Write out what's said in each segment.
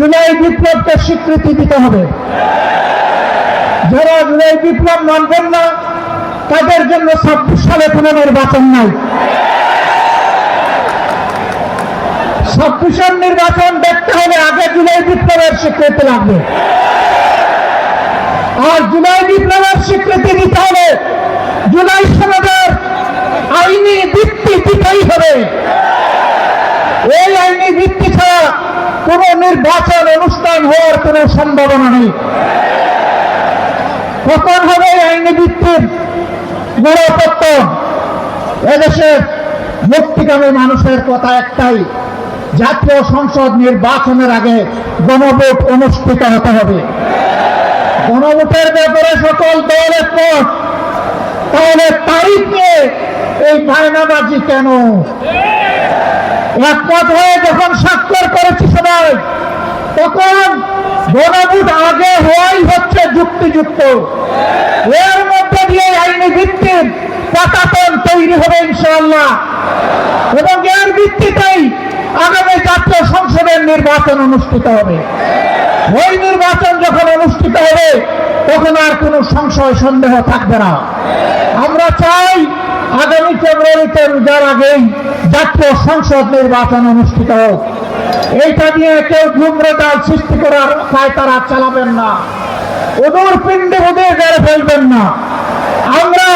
জুলাই বিপ্লবকে স্বীকৃতি দিতে হবে। যারা জুলাই বিপ্লব মানবেন না, তাদের জন্য ছাব্বিশ সালে কোনো নির্বাচন নাই। ছাব্বিশের নির্বাচন দেখতে হলে আগে জুলাই বিপ্লবের স্বীকৃতি লাগবে। আর জুলাই বিপ্লবের স্বীকৃতি দিতে হলে জুলাই সনদের আইনি ভিত্তি দিতেই হবে এই আইনি ভিত্তি ছাড়া কোন নির্বাচন অনুষ্ঠান হওয়ার কোন সম্ভাবনা নেই। কখন হবে আইনি ভিত্তির গণপত্তন এদেশের মুক্তিকামী মানুষের কথা একটাই, জাতীয় সংসদ নির্বাচনের আগে গণভোট অনুষ্ঠিত হতে হবে। গণভোটের ব্যাপারে সকল দল একমত তাহলে তারিখ এই বায়নাবাজি কেন? একমত হয়ে যখন স্বাক্ষর করেছি সবাই, তখন গণভোট আগে হওয়াই হচ্ছে যুক্তিযুক্ত। এর মধ্যে দিয়ে আইনি ভিত্তির পাতাতন তৈরি হবে ইনশাআল্লাহ। এবং এর ভিত্তিতেই আগামী জাতীয় সংসদের নির্বাচন অনুষ্ঠিত হবে। ওই নির্বাচন যখন অনুষ্ঠিত হবে, তখন আর কোনো সংশয়, সন্দেহ থাকবে না। আমরা চাই আগামী ফেব্রুয়ারিতে রোজার আগেই জাতীয় সংসদ নির্বাচন অনুষ্ঠিত হোক। এইটা নিয়ে কেউ গুমরেদাল সৃষ্টি করার উপায় তারা চালাবেন না। ওদের পিণ্ডে ওদের গেড়ে ফেলবেন না। আমরা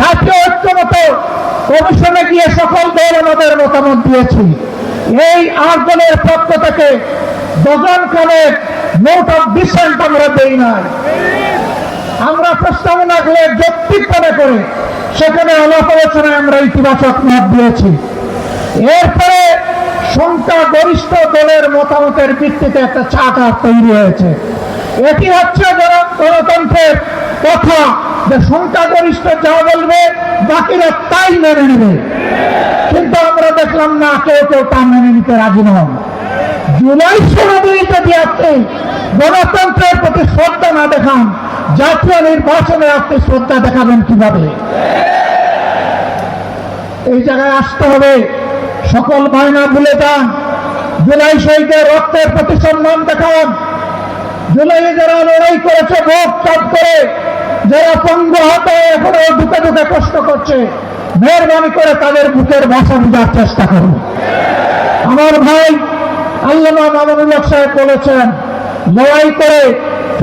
জাতীয় ঐক্যমত কমিশনে গিয়ে সকল দল আমাদের মতামত দিয়েছি। এই আট দলের পক্ষ থেকে ডজন খানের নোট অফ ডিসেন্ট আমরা দেই নাই। আমরা প্রস্তাবনা করে যৌক্তিক মনে করে, সেখানে আলাপ আলোচনায় আমরা ইতিবাচক মত দিয়েছি। এরপরে সংখ্যা গরিষ্ঠ দলের মতামতের ভিত্তিতে একটা চার্টার তৈরি হয়েছে। এটি হচ্ছে গণ- গণতন্ত্রের কথা, যে সংখ্যাগরিষ্ঠ যা বলবে, বাকিরা তাই মেনে নেবে। কিন্তু আমরা দেখলাম না, কেউ কেউ তা মেনে নিতে রাজি নন। জুলাই সনদে যদি আপনি গণতন্ত্রের প্রতি শ্রদ্ধা না দেখান জাতীয় নির্বাচনে আপনি শ্রদ্ধা দেখাবেন কীভাবে? এই জায়গায় আসতে হবে। সকল বায়না ভুলে যান। জুলাই শহীদের রক্তের প্রতি সম্মান দেখান। জুলাই যারা লড়াই করেছে ভোগ চাপ করে, যারা পঙ্গ হাতে এখনও ঢুকে ঢুকে কষ্ট করছে, মেহরবানি করে তাদের বুকের ভাষা বোঝার চেষ্টা করুন। আমার ভাই আল্লামা মামুনুল্লাহ সাহেব বলেছেন, লড়াই করে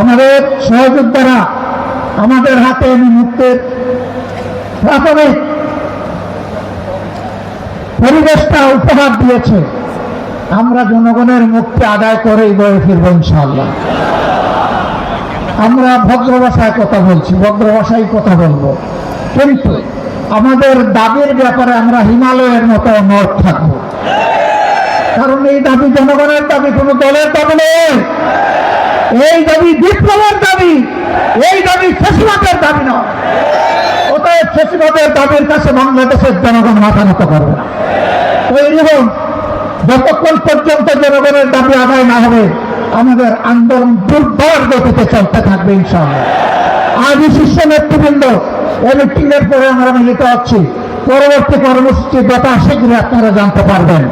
আমাদের সহযোদ্ধারা আমাদের হাতে মুক্তির প্রাথমিক পরিবেশটা উপহার দিয়েছে। আমরা জনগণের মুক্তি আদায় করেই বয়ে ফিরবো ইনশাআল্লাহ। আমরা ভদ্র ভাষায় কথা বলছি, ভদ্র ভাষায় কথা বলব। কিন্তু আমাদের দাবির ব্যাপারে আমরা হিমালয়ের মতো নর্থ থাকব। কারণ এই দাবি জনগণের দাবি, কোনো দলের দাবি নয়। এই দাবি বিপ্লবের দাবি, এই দাবি ফেসিবাদের দাবি নয়। অতএব ফেসিবাদের দাবির কাছে বাংলাদেশের জনগণ মাথা নত করবে না। তো এরকম যতক্ষণ পর্যন্ত জনগণের দাবি আদায় না হবে, আমাদের আন্দোলন দুর্বার গতিতে চলতে থাকবে ইনশাআল্লাহ। আজ এই শীর্ষ নেতৃবৃন্দ, এই মিটিং এর পরে আমরা মিলিত হচ্ছি। পরবর্তী কর্মসূচি যথা শীঘ্রই আপনারা জানতে পারবেন।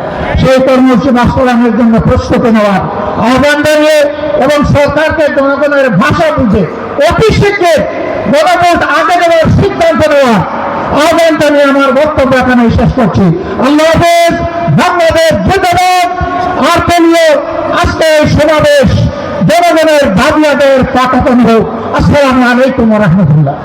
সেই কর্মসূচি বাস্তবায়নের জন্য প্রস্তুতি নেওয়ার আহ্বান জানিয়ে এবং সরকারকে জনগণের ভাষা বুঝে অতি শীঘ্র গণভোট আগে দেওয়ার সিদ্ধান্ত নেওয়া আহ্বান জানিয়ে আমার বক্তব্য এখানে শেষ করছি। আল্লাহ হাফেজ, বাংলাদেশ জিন্দাবাদ। আর পেলিয়ে আজকে এই সমাবেশ জনগণের দাবি আদায়ের পাঠাতন হোক আসসালামু আলাইকুম রহমতুল্লাহ।